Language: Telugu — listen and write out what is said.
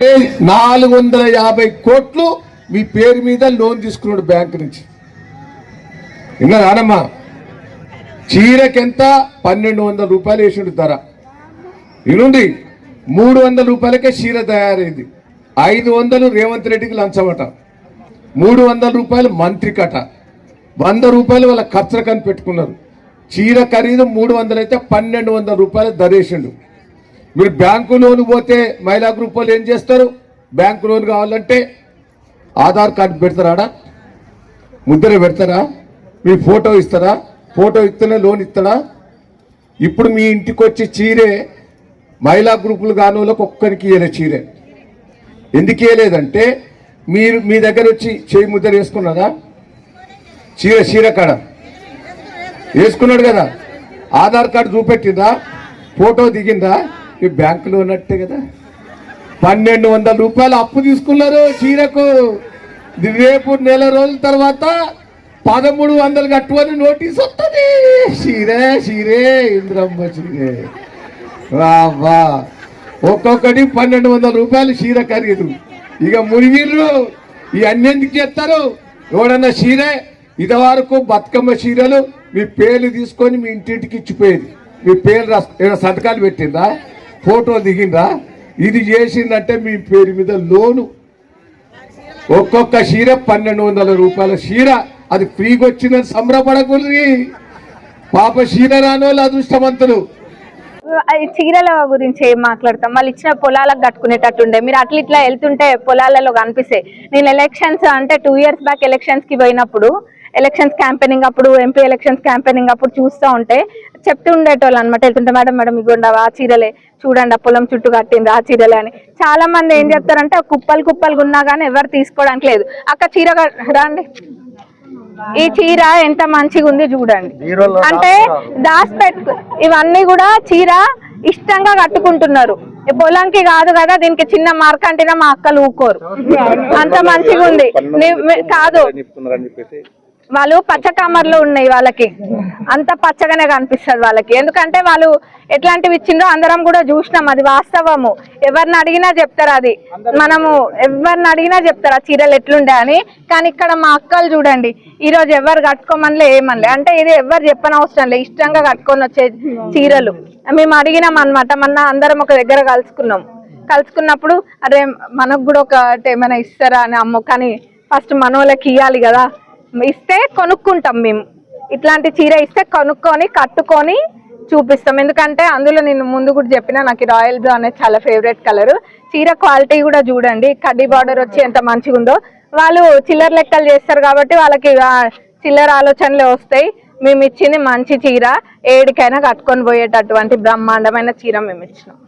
నాలుగు వందల యాభై కోట్లు మీ పేరు మీద లోన్ తీసుకున్నాడు బ్యాంక్ నుంచి. ఇంకా రానమ్మా చీరకెంత? పన్నెండు వందల రూపాయలు వేసిండు ధర. ఇనుండి మూడు వందల రూపాయలకే చీర తయారైంది. ఐదు వందలు రేవంత్ రెడ్డికి లంచమట. మూడు వందల రూపాయలు మంత్రికట. వంద రూపాయలు వాళ్ళ ఖర్చులకని పెట్టుకున్నారు. చీర ఖరీదు మూడు వందలు అయితే పన్నెండు వందల రూపాయలు ధరేసిండు. మీరు బ్యాంకు లోన్ పోతే మహిళా గ్రూప్ వాళ్ళు ఏం చేస్తారు? బ్యాంకు లోన్ కావాలంటే ఆధార్ కార్డు పెడతారా ముద్ర పెడతారా? మీ ఫోటో ఇస్తారా? ఫోటో ఇస్తేనే లోన్ ఇస్తాడా? ఇప్పుడు మీ ఇంటికి వచ్చి చీరే మహిళా గ్రూపులు కాని వాళ్ళకి ఒక్కరికి ఇయ్యలే చీరే. ఎందుకు ఇయ్యలేదంటే మీరు మీ దగ్గర వచ్చి చేయి ముద్ర వేసుకున్నారా? చీర చీర కాడ. వేసుకున్నాడు కదా. ఆధార్ కార్డు చూపెట్టిందా ఫోటో దిగిందా ఈ బ్యాంకులో ఉన్నట్టే కదా. పన్నెండు వందల రూపాయలు అప్పు తీసుకున్నారు చీరకు. ఇది రేపు నెల రోజుల తర్వాత పదమూడు వందలు కట్టుకొని నోటీస్ వస్తుంది. చీరే చీరే ఇంద్రమ్మ చీరే రాబా ఒక్కొక్కటి పన్నెండు వందల రూపాయలు చీర ఖరీదు. ఇక మునిగిర్రు. ఈ అన్నెందుకు చేస్తారు? ఎవడన్నా చీరే ఇదివరకు బతుకమ్మ చీరలు మీ పేర్లు తీసుకొని మీ ఇంటింటికి ఇచ్చిపోయేది. మీ పేర్లు సంతకాలు పెట్టిందా ఫోటో దిగిందా ఇది చేసిందంటే మీ పేరు మీద లోను. ఒక్కొక్క చీర పన్నెండు వందల రూపాయల చీర. అది ఫ్రీగా వచ్చిందని సంబరపడకూడదు. పాప చీర రానోళ్ళు అదృష్టవంతులు. చీరల గురించి ఏం మాట్లాడతాం? వాళ్ళు ఇచ్చిన పొలాలకు కట్టుకునేటట్టుండే. మీరు అట్లా ఇట్లా వెళ్తుంటే పొలాలలో కనిపిస్తాయి. నేను ఎలక్షన్స్ అంటే టూ ఇయర్స్ బ్యాక్ ఎలక్షన్స్కి పోయినప్పుడు ఎలక్షన్స్ క్యాంపెయినింగ్ అప్పుడు ఎంపీ ఎలక్షన్స్ క్యాంపెయినింగ్ అప్పుడు చూస్తూ ఉంటే చెప్తూ ఉండేటోళ్ళు అనమాట వెళ్తుంటే మేడం మేడం ఇగోండి ఆ చీరలే. చూడండి ఆ పొలం చుట్టూ కట్టింది ఆ చీరలే అని. చాలా మంది ఏం చెప్తారంటే కుప్పలు కుప్పలు ఉన్నా కానీ ఎవరు తీసుకోవడానికి లేదు. అక్క చీర రండి. ఈ చీర ఎంత మంచిగా ఉంది చూడండి. అంటే దాసి పెట్టు ఇవన్నీ కూడా చీర ఇష్టంగా కట్టుకుంటున్నారు. ఈ పొలంకి కాదు కదా దీనికి చిన్న మార్క్ అంటేనే మా అక్కలు ఊకోరు. అంత మంచిగా ఉంది. కాదు. వాళ్ళు పచ్చ కమర్లు ఉన్నాయి వాళ్ళకి. అంత పచ్చగానే కనిపిస్తుంది వాళ్ళకి. ఎందుకంటే వాళ్ళు ఎట్లాంటివి ఇచ్చిందో అందరం కూడా చూసినాం. అది వాస్తవము. ఎవరిని అడిగినా చెప్తారు అది. మనము ఎవరిని అడిగినా చెప్తారు ఆ చీరలు ఎట్లుండే అని. కానీ ఇక్కడ మా అక్కలు చూడండి. ఈ రోజు ఎవరు కట్టుకోమనిలే ఏమనిలే. అంటే ఇది ఎవరు చెప్పనవసరం లేదు. ఇష్టంగా కట్టుకొని వచ్చే చీరలు. మేము అడిగినాం అనమాట మొన్న అందరం ఒక దగ్గర కలుసుకున్నాం. కలుసుకున్నప్పుడు అరే మనకు కూడా ఒకటి ఏమైనా ఇస్తారా అని అమ్మ. కానీ ఫస్ట్ మనోళ్ళకి ఇవ్వాలి కదా. ఇస్తే కొనుక్కుంటాం మేము. ఇట్లాంటి చీర ఇస్తే కొనుక్కొని కట్టుకొని చూపిస్తాం. ఎందుకంటే అందులో నేను ముందు కూడా చెప్పిన నాకు రాయల్ బ్లూ అనేది చాలా ఫేవరెట్ కలర్ చీర క్వాలిటీ కూడా చూడండి. కడ్డీ బార్డర్ వచ్చి ఎంత మంచిగా ఉందో. వాళ్ళు చిల్లర లెక్కలు చేస్తారు కాబట్టి వాళ్ళకి ఇక చిల్లర ఆలోచనలే వస్తాయి. మేము ఇచ్చింది మంచి చీర. ఏడికైనా కట్టుకొని పోయేటటువంటి బ్రహ్మాండమైన చీర మేము ఇచ్చినాం.